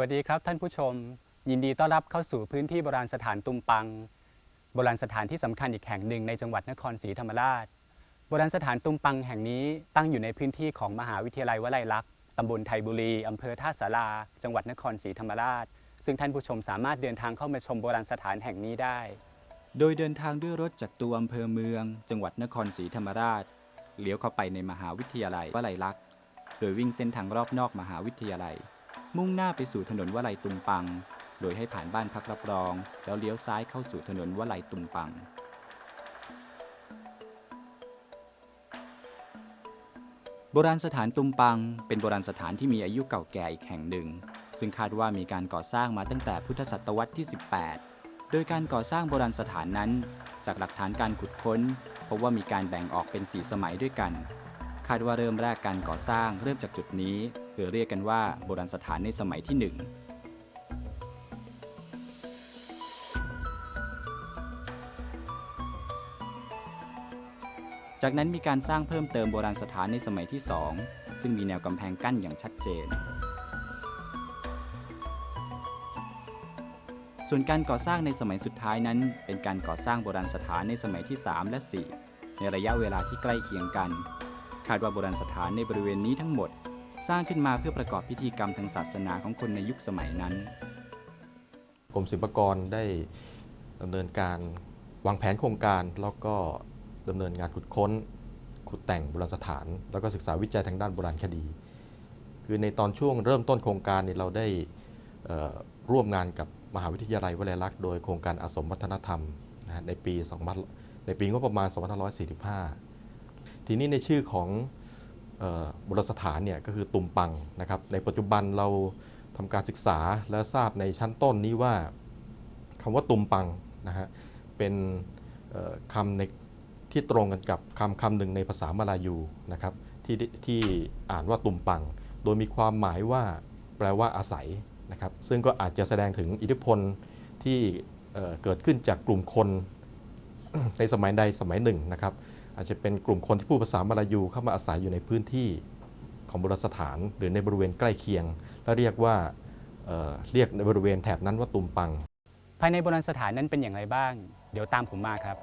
วัสดีครับท่านผู้ชม ยินดีต้อนรับเข้าสู่พื้นที่โบราณสถานตุมปัง โบราณสถานที่สำคัญอีกแห่งหนึ่งในจังหวัดนครศรีธรรมราช โบราณสถานตุมปังแห่งนี้ตั้งอยู่ในพื้นที่ของมหาวิทยาลัยวลัยลักษณ์ตำบลไทยบุรีอำเภอท่าสาราจังหวัดนครศรีธรรมราช ซึ่งท่านผู้ชมสามารถเดินทางเข้ามาชมโบราณสถานแห่งนี้ได้ โดยเดินทางด้วยรถจากตัวอำเภอเมือง จังหวัดนครศรีธรรมราชเลี้ยวเข้าไปในมหาวิทยาลัยวลัยลักษณ์โดยวิ่งเส้นทางรอบนอกมหาวิทยาลัย มุ่งหน้าไปสู่ถนนวลัยตุงปัง โดยให้ผ่านบ้านพักรับรอง แล้วเลี้ยวซ้ายเข้าสู่ถนนวลัยตุงปัง โบราณสถานตุมปัง เป็นโบราณสถานที่มีอายุเก่าแก่อีกแห่งหนึ่ง ซึ่งคาดว่ามีการก่อสร้างมาตั้งแต่พุทธศตวรรษที่ 18 โดยการก่อสร้างโบราณสถานนั้น จากหลักฐานการขุดค้นพบว่ามีการแบ่งออกเป็นสีสมัยด้วยกัน คาดว่าเริ่มแรกการก่อสร้างเริ่มจากจุดนี้หรือเรียกกันว่าโบราณสถานในสมัยที่หนึ่งจากนั้นมีการสร้างเพิ่มเติมโบราณสถานในสมัยที่ 2 ซึ่งมีแนวกำแพงกั้นอย่างชัดเจน ส่วนการก่อสร้างในสมัยสุดท้ายนั้น เป็นการก่อสร้างโบราณสถานในสมัยที่ 3 และ 4 ในระยะเวลาที่ใกล้เคียงกัน คาดว่าโบราณสถานในบริเวณนี้ทั้งหมด สร้างขึ้นมาเพื่อประกอบพิธีกรรมทางศาสนาของคนในยุคสมัยนั้น กรมศิลปากรได้ดำเนินการวางแผนโครงการแล้วก็ดำเนินงานขุดค้น ขุดแต่งโบราณสถาน แล้วก็ศึกษาวิจัยทางด้านโบราณคดี คือในตอนช่วงเริ่มต้นโครงการเนี่ยเราได้ร่วมงานกับมหาวิทยาลัยวลัยลักษณ์โดยโครงการอาสมวัฒนธรรมในปี 2000ในปีงบประมาณ 2545 ทีนี้ในชื่อของโบราณสถานเนี่ยก็คือตุมปังนะครับในปัจจุบันเราทำการศึกษาและทราบในชั้นต้นนี้ว่าคำว่าตุมปังนะฮะเป็นคำในที่ตรงกันกับคำคำหนึ่งในภาษามาลายูนะครับที่ที่อ่านว่าตุมปัง โดยมีความหมายว่าแปลว่าอาศัยนะครับซึ่งก็อาจจะแสดงถึงอิทธิพลที่เเกิดขึ้นจากกลุ่มคนในสมัยใดสมัยหนึ่งนะครับ อาจจะเป็นกลุ่มคนที่พูดภาษามาลายูเข้ามาอาศัยอยู่ในพื้นที่ของโบราณสถาน หรือในบริเวณใกล้เคียง และเรียกว่าเเรียกในบริเวณแถบนั้นว่าตุมปัง ภายในโบราณสถานนั้นเป็นอย่างไรบ้าง เดี๋ยวตามผมมาครับ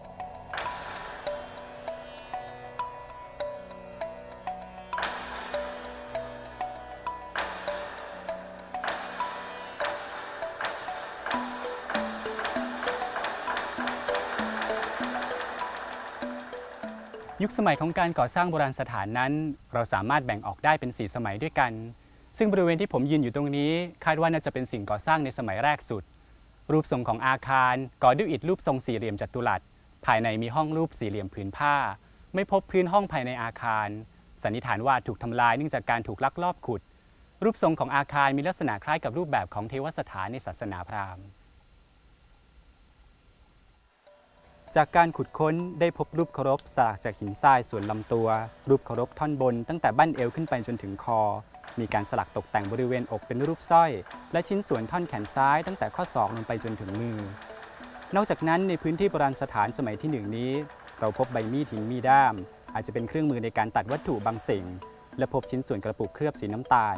ยุคสมัยของการก่อสร้างโบราณสถานนั้น เราสามารถแบ่งออกได้เป็น 4 สมัยด้วยกัน ซึ่งบริเวณที่ผมยืนอยู่ตรงนี้ คาดว่าน่าจะเป็นสิ่งก่อสร้างในสมัยแรกสุด รูปทรงของอาคาร ก่อด้วยอิฐรูปทรงสี่เหลี่ยมจัตุรัส ภายในมีห้องรูปสี่เหลี่ยมผืนผ้า ไม่พบพื้นห้องภายในอาคาร สันนิษฐานว่าถูกทำลายเนื่องจากการถูกลักลอบขุด รูปทรงของอาคารมีลักษณะคล้ายกับรูปแบบของเทวสถานในศาสนาพราหมณ์ จากการขุดค้นได้พบรูปเคารพสลักจากหินทรายส่วนลำตัว รูปเคารพท่อนบนตั้งแต่บั้นเอวขึ้นไปจนถึงคอ มีการสลักตกแต่งบริเวณอกเป็นรูปสร้อย และชิ้นส่วนท่อนแขนซ้ายตั้งแต่ข้อศอกลงไปจนถึงมือ นอกจากนั้นในพื้นที่โบราณสถานสมัยที่หนึ่งนี้ เราพบใบมีดหินมีด้าม อาจจะเป็นเครื่องมือในการตัดวัตถุบางสิ่ง และพบชิ้นส่วนกระปุกเคลือบสีน้ำตาล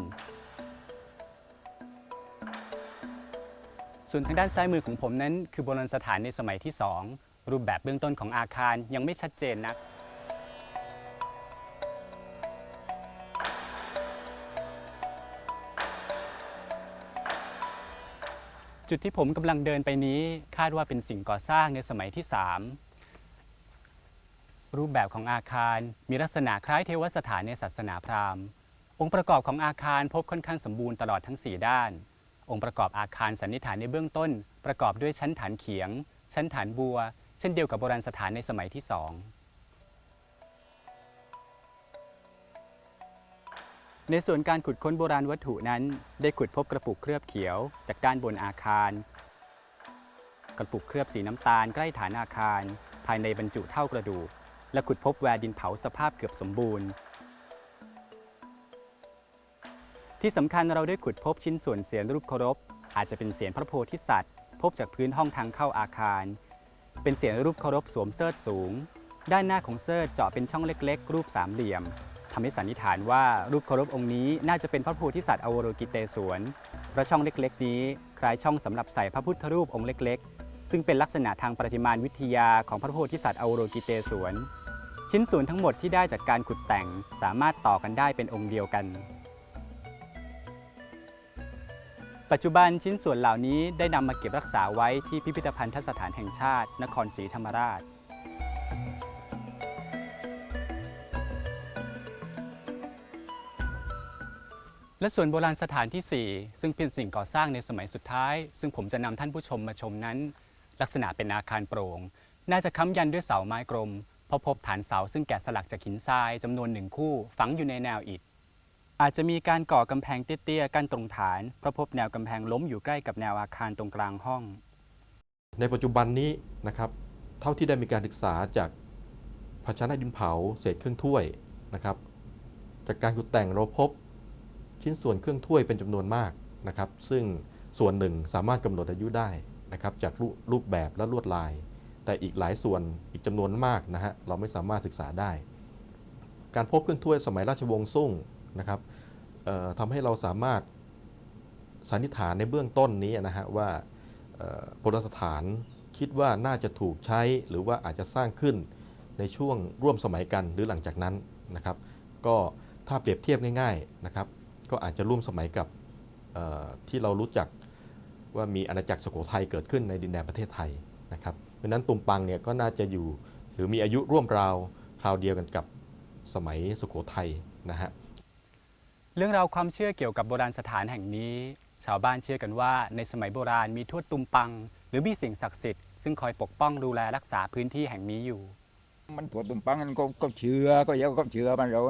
ส่วนทางด้านซ้ายมือของผมนั้นคือโบราณสถานในสมัยที่ 2 รูปแบบเบื้องต้นของอาคารยังไม่ชัดเจนนัก จุดที่ผมกำลังเดินไปนี้คาดว่าเป็นสิ่งก่อสร้างในสมัยที่ 3 รูปแบบของอาคารมีลักษณะคล้ายเทวสถานในศาสนาพราหมณ์ องค์ประกอบของอาคารพบค่อนข้างสมบูรณ์ตลอดทั้ง 4 ด้าน องค์ประกอบอาคารสันนิษฐานในเบื้องต้น ประกอบด้วยชั้นฐานเขียง ชั้นฐานบัว เช่นเดียวกับโบราณสถานในสมัยที่2ในส่วนการขุดค้นโบราณวัตถุนั้น ได้ขุดพบกระปุกเคลือบเขียว จากด้านบนอาคาร กระปุกเคลือบสีน้ำตาลใกล้ฐานอาคาร ภายในบรรจุเท่ากระดูก และขุดพบแวร์ดินเผาสภาพเกือบสมบูรณ์ ที่สำคัญเราได้ขุดพบชิ้นส่วนเสียนรูปเคารพ อาจจะเป็นเสียนพระโพธิสัตว์ พบจากพื้นห้องทางเข้าอาคาร เป็นเสียนรูปเคารพสวมเสิร์ธสูง ด้านหน้าของเสิร์ธเจาะเป็นช่องเล็กๆ รูปสามเหลี่ยมทำให้สันนิษฐานว่ารูปเคารพองค์นี้น่าจะเป็นพระโพธิสัตว์อวโรกิเตศวรราะช่องเล็กๆ นี้คล้ายช่องสำหรับใส่พระพุทธรูปองค์เล็ก ๆ ซึ่งเป็นลักษณะทางประติมานวิทยาของพระโพธิสัตว์อโรกิเตศวนชิ้นส่วนทั้งหมดที่ได้จากการขุดแต่งสามารถต่อกันได้เป็นองค์เดียวกัน ปัจจุบันชิ้นส่วนเหล่านี้ได้นำมาเก็บรักษาไว้ที่พิพิธภัณฑสถานแห่งชาติ นครศรีธรรมราช และส่วนโบราณสถานที่ 4 ซึ่งเป็นสิ่งก่อสร้างในสมัยสุดท้าย ซึ่งผมจะนำท่านผู้ชมมาชมนั้น ลักษณะเป็นอาคารโปร่ง น่าจะค้ำยันด้วยเสาไม้กลมพราะพบฐานเสาซึ่งแกะสลักจากหินทรายจำนวนหนึ่งคู่ฝังอยู่ในแนวอิฐ อาจจะมีการก่อกำแพงเตี้ยๆกั้นตรงฐานเพราะพบแนวกำแพงล้มอยู่ใกล้กับแนวอาคารตรงกลางห้อง ในปัจจุบันนี้นะครับเท่าที่ได้มีการศึกษาจากภาชนะดินเผาเศษเครื่องถ้วยนะครับ จากการขุดแต่งเราพบชิ้นส่วนเครื่องถ้วยเป็นจำนวนมากนะครับ ซึ่งส่วนหนึ่งสามารถกำหนดอายุได้นะครับ จากรูปแบบและลวดลาย แต่อีกหลายส่วนอีกจำนวนมากนะฮะเราไม่สามารถศึกษาได้ การพบเครื่องถ้วยสมัยราชวงศ์ซุ่ง นะครับทำให้เราสามารถสันนิษฐานในเบื้องต้นนี้นะฮะว่าโบราณสถานคิดว่าน่าจะถูกใช้หรือว่าอาจจะสร้างขึ้นในช่วงร่วมสมัยกันหรือหลังจากนั้นนะครับ ก็ถ้าเปรียบเทียบง่ายๆนะครับก็อาจจะร่วมสมัยกับที่เรารู้จักว่ามีอาณาจักรสุโขทัยเกิดขึ้นในดินแดนประเทศไทยนะครับเพราะฉะนั้นตุมปังเนี่ยก็น่าจะอยู่หรือมีอายุร่วมราวคราวเดียวกันกับสมัยสุโขทัยนะฮะ เรื่องราวความเชื่อเกี่ยวกับโบราณสถานแห่งนี้ ชาวบ้านเชื่อกันว่า ในสมัยโบราณมีทวดตุมปัง หรือมีสิ่งศักดิ์สิทธิ์ซึ่งคอยปกป้องดูแลรักษาพื้นที่แห่งนี้อยู่ มันถั่วตุ่มปังมันก็ก็เชื่อก็เยอะก็เชื่อมันเรา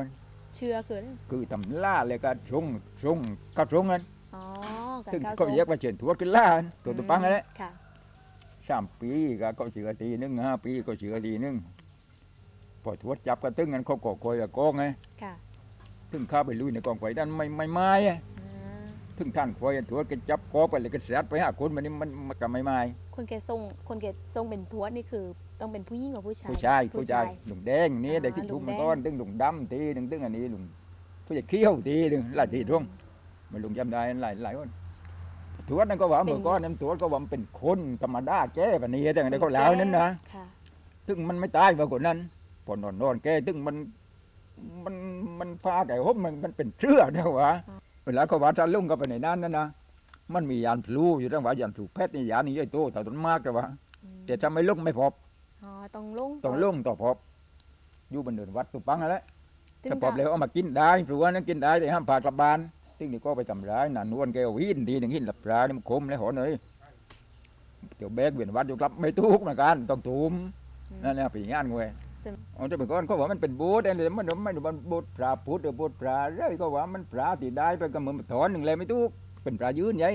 เชื่อคือคือตำล่าเลยก็ชงชงก็ชงกันอ๋อกัซึ่งข้าวก็ส้มเยอะมาเชิญถั่วกินล่าถั่วตุ่มปังนั่นแหละค่ะสามปีก็ก็เชื่อทีนึงห้าปีก็เชื่อทีนึงพอถั่วจับก็ตึ้งกันเขาก็คอยกองไง ค่ะตึ้งข้าไปลุยในกองไฟด้านไม่ไม่ไม้อะอ่าตึ้งท่านคอยถั่วก็จับกอไปเลยก็เสียดไปหาคนมันนี่มันมันก็ไม่ไม้คนแกทรงคนแกทรงเป็นทวดนี่คือ ต้องเป็นผู้หญิงกับผู้ชายผู้ชายผู้ชายหลุงแดงนี่อ่าเด็กที่ลุทุ่งมแดงก้อนตึ้งหลุงดำทีนึงตึ้งอันนี้หลุงผู้ใหญ่เขี้ยวทีนึงหลายทีทุ่งมันหลุงจำได้หลายหลายคนถวดนั่นก็ว่าเมื่อก่อนนั้นถวดก็ว่ามันเป็นคนธรรมดาแก่ปานนี้จังได้เขาแล้วนั้นนะค่ะซึ่งมันไม่ตายว่าคนนั้นพอนอนนอนแก่ซึ่งมันมัน มันพาไก่หบมันมันเป็นเชื่อเนี่ยวะเวลาเขาว่าจะลุ่งก็ไปในนั้นนั่นนะมันมียานพลูอยู่ตั้งว่ายานถูกแพทย์นี่ยานนี่ใหญ่โตแต่ต้นมากแต่ว่าอืมแต่ถ้าไม่ลุ่งไม่พบอ๋อต้องลงต้องลุ่งต่อพบอยู่บนเดินวัดตุปังนั่นแหละถึงถ้าพบแล้วเอามากินได้พลูนั้นกินได้แต่ห้ามพากลับบ้านซึ่งนี่ก็ไปทำร้ายน่ะนวลแกวหินทีหนึ่งหินหลับปลานี่มันคมเลยหอหน่อยเดี๋ยวแบกเวียนวัดอยู่กลับไม่ทุกเหมือนกันต้องทุมอืมนั่นแหละปีงานงวย เอาจะเป็นก้อนก็ว่ามันเป็นโบูธแต่มันไม่ได้มันโบูธปลาพุทธหรือโบูธปลาเลยก็ว่ามันปลาที่ได้ไปก็เหมือนถอนหนึ่งเลยไม่ทุกเป็นปลายืนใหญ่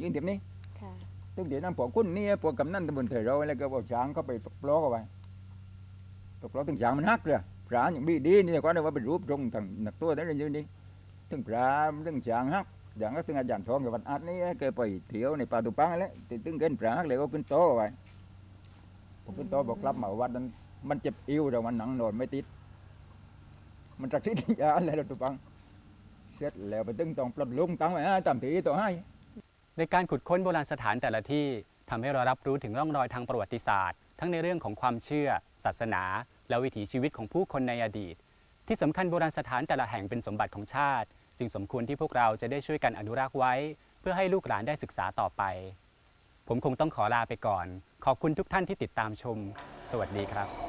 ยืนแบบนี้ค่ะตึงเดี๋ยวนั้นพวกคุณนี่พวกกำนันตำบลเถเราแล้วก็เอาช้างเข้าไปตกปลอกเอาไว้ตกปลอกถึงช้างมันหักเลยปลาอย่างบีดีนี่ก็ได้ว่าเป็นรูปตรงทางหนักตัวนั่นยืนนี่ถึงปลาถึงช้างหักอย่างก็ถึงอาจารย์ทองกับวันอาทิตย์นี่เคยไปเที่ยวในป่าตุปังนั่นแหละถึงเกินปลาหักเลยก็ขึ้นโตะเอาไว้ผมขึ้นโตะบอกกลับมาวัดนั้น มันเจ็บอิ้วแต่มันหนังนอนไม่ติด มันจักทิศยาอะไรเราตุปัง เสร็จแล้วไปตึงต้องปลดลุงตังไว้ตามทีต่อให้ ในการขุดค้นโบราณสถานแต่ละที่ทำให้เรารับรู้ถึงร่องรอยทางประวัติศาสตร์ ทั้งในเรื่องของความเชื่อ ศาสนา และวิถีชีวิตของผู้คนในอดีต ที่สำคัญโบราณสถานแต่ละแห่งเป็นสมบัติของชาติ จึงสมควรที่พวกเราจะได้ช่วยกันอนุรักษ์ไว้ เพื่อให้ลูกหลานได้ศึกษาต่อไป ผมคงต้องขอลาไปก่อน ขอบคุณทุกท่านที่ติดตามชม สวัสดีครับ